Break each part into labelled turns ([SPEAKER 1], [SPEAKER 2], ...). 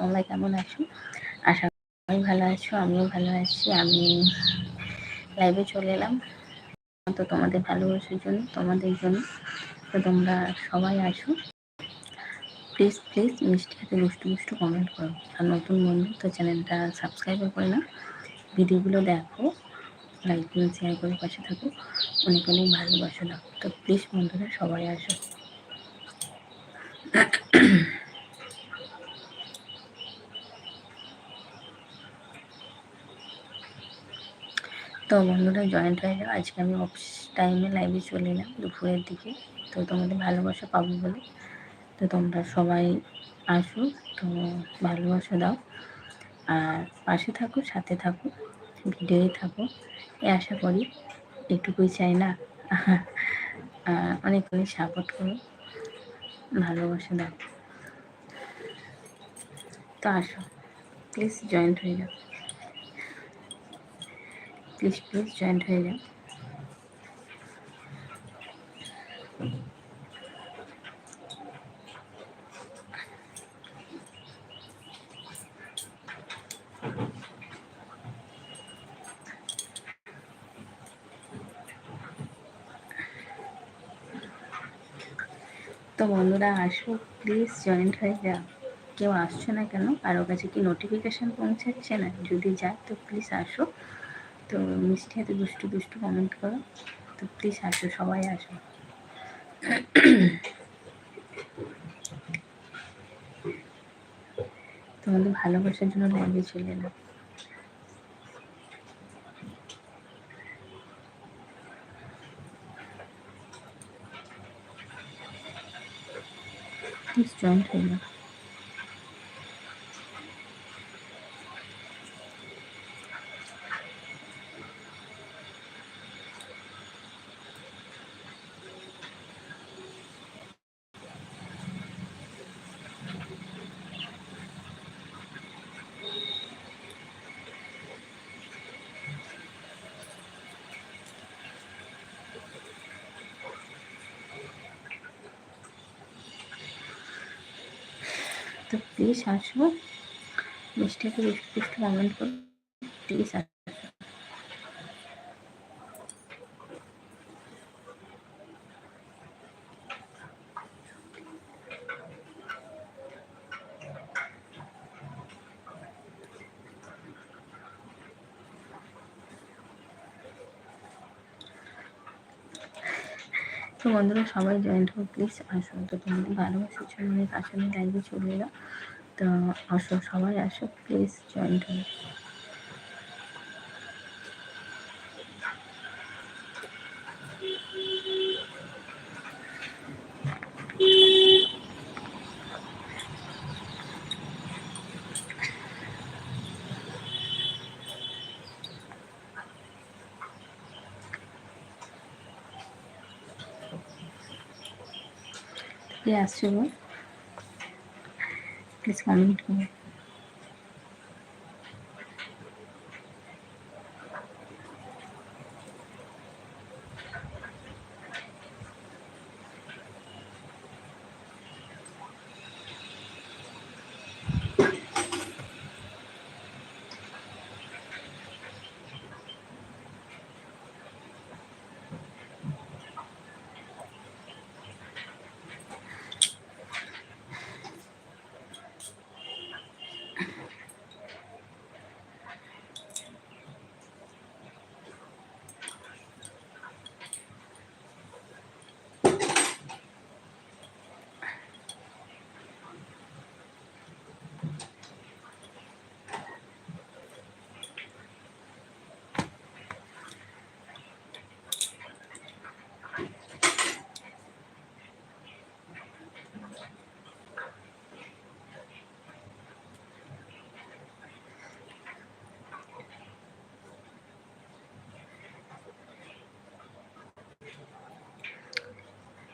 [SPEAKER 1] তোমরা কেমন আছো? আশা সবাই ভালো আছো, আমিও ভালো আছি। আমি লাইভে চলে এলাম। তো তোমাদের ভালোবাসার জন্য, তোমাদের জন্য। তো তোমরা সবাই আসো প্লিজ প্লিজ মিষ্টি হাতে দুষ্টু দুষ্টু কমেন্ট করো। আর নতুন বন্ধু, তো চ্যানেলটা সাবস্ক্রাইব করে না ভিডিওগুলো দেখো লাইক করে শেয়ার করে পাশে থাকো। অনেক অনেক ভালোবাসা দাও। তো প্লিজ বন্ধুরা সবাই আসো। তো বন্ধুরা জয়েন্ট হয়ে যাও আজকে আমি অফিস টাইমে লাইভে চলে এলাম দুপুরের দিকে। তো তোমাদের ভালোবাসা পাবো বলে। তো তোমরা সবাই আসো, তো ভালোবাসা দাও। আর পাশে থাকো, সাথে থাকো ভিডিওই থাকো। এ আশা করি এটুকুই চাই না? অনেক অনেক সাপোর্ট করো। ভালোবাসা দাও। তো আসো প্লিজ জয়েন্ট হয়ে যাও। প্লিজ প্লিজ জয়েন্ট হয়ে যাও। তো বন্ধুরা, আসো প্লিজ জয়েন্ট হয়ে যাও। কেউ আসছো না কেন? কারও কাছে কি নোটিফিকেশান পৌঁছাচ্ছে না? যদি যায় তো প্লিজ আসো। তো মিষ্টি হাতে দুষ্টু দুষ্টু কমেন্ট করো, তো প্লিজ আসো, সবাই আসো। তোমাদের ভালোবাসার জন্য লাইভে চলে এলাম প্লিজ জয়েন্ট হয়ে যাও তো প্লিজ আসব মিষ্টিকে একটু কমেন্ট করো প্লিজ আসব তো বন্ধুরা, সবাই জয়েন্ট হোক প্লিজ আসো তো তোমাদের ভালোবাসার জন্য অনেক আমি লাইভে চলে এলাম। তো আসো, সবাই আসো প্লিজ জয়েন্ট হোক কে আসছে বল প্লিজ কমেন্ট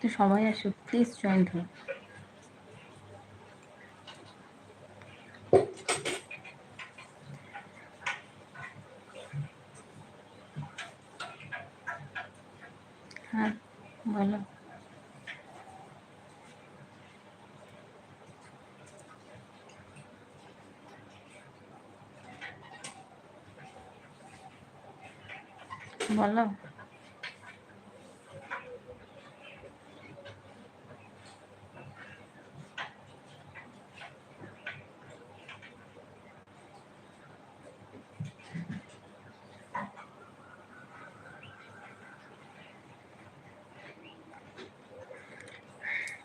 [SPEAKER 1] তো সবাই আসো প্লিজ জয়েন ধরো বলো। বলো।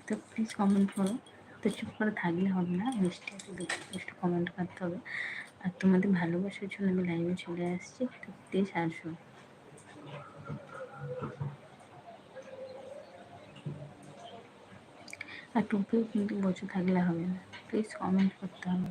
[SPEAKER 1] তো প্লিজ কমেন্ট করো। তো চুপ করে থাকলে হবে না, মিষ্টি একটু একটু কমেন্ট করতে হবে। আর তোমাদের ভালোবাসার জন্য আমি লাইভে চলে আসছি, তো প্লিজ আসো। আর টুপিও কিন্তু বসে থাকলে হবে না প্লিজ কমেন্ট করতে হবে।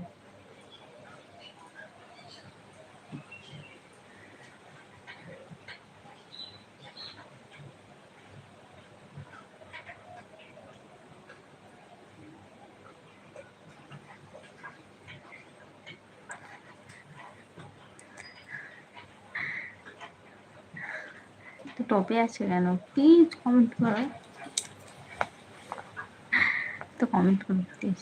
[SPEAKER 1] তো টপে আছে কেন? প্লিজ কমেন্ট করো। তো কমেন্ট করো প্লিজ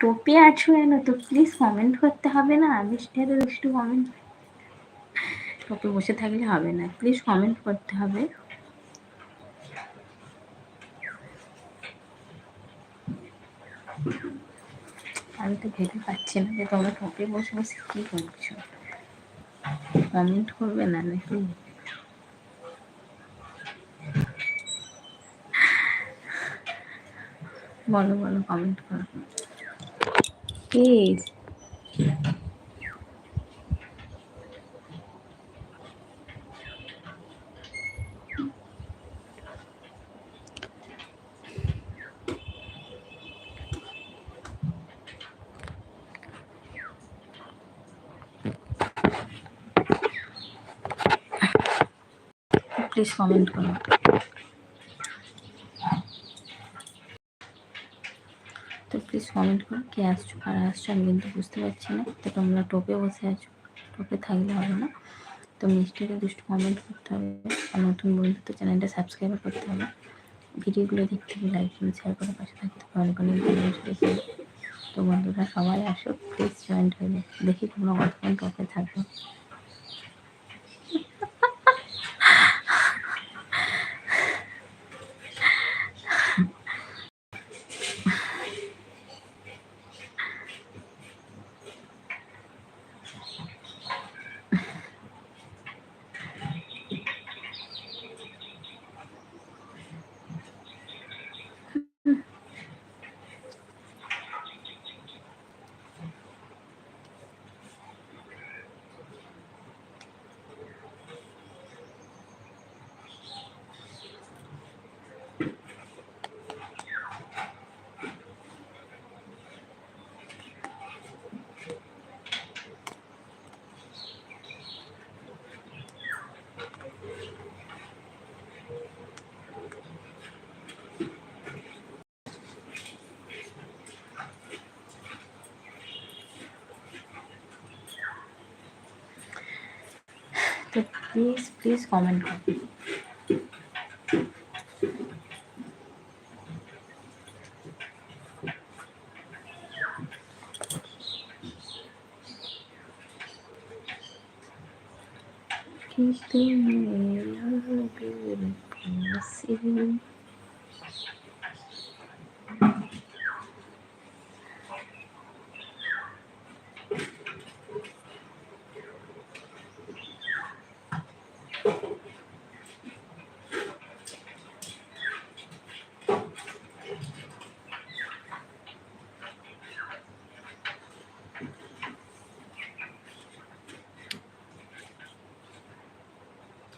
[SPEAKER 1] টোপে আছো কেন তো প্লিজ কমেন্ট করতে হবে না মিষ্টির একটু কমেন্ট টোপে বসে থাকলে হবে না প্লিজ কমেন্ট করতে হবে। আমি তো ভেবে পাচ্ছি না যে তোমরা টোপে বসে বসে কী করছ। কমেন্ট করবে না নাকি? বলো বলো কমেন্ট করো প্লিজ প্লিজ কমেন্ট করো তো প্লিজ কমেন্ট করো, কে আসছো, কারা আসছো, আমি কিন্তু বুঝতে পারছি না। তো তোমরা টোপে বসে আছো, টোপে থাকলে হবে না। তো মিষ্টিকে দুষ্টু কমেন্ট করতে হবে। আর নতুন বন্ধু তো চ্যানেলটা সাবস্ক্রাইব করতে হবে। ভিডিওগুলো দেখতে হবে লাইক করে শেয়ার করে পাশে থাকতে হবে। অনেক দেখে। তো বন্ধুরা সবাই আসো প্লিজ জয়েন্ট হয়ে। দেখি তোমরা কতক্ষণ টোপে থাকো Please, please comment. Keeping me,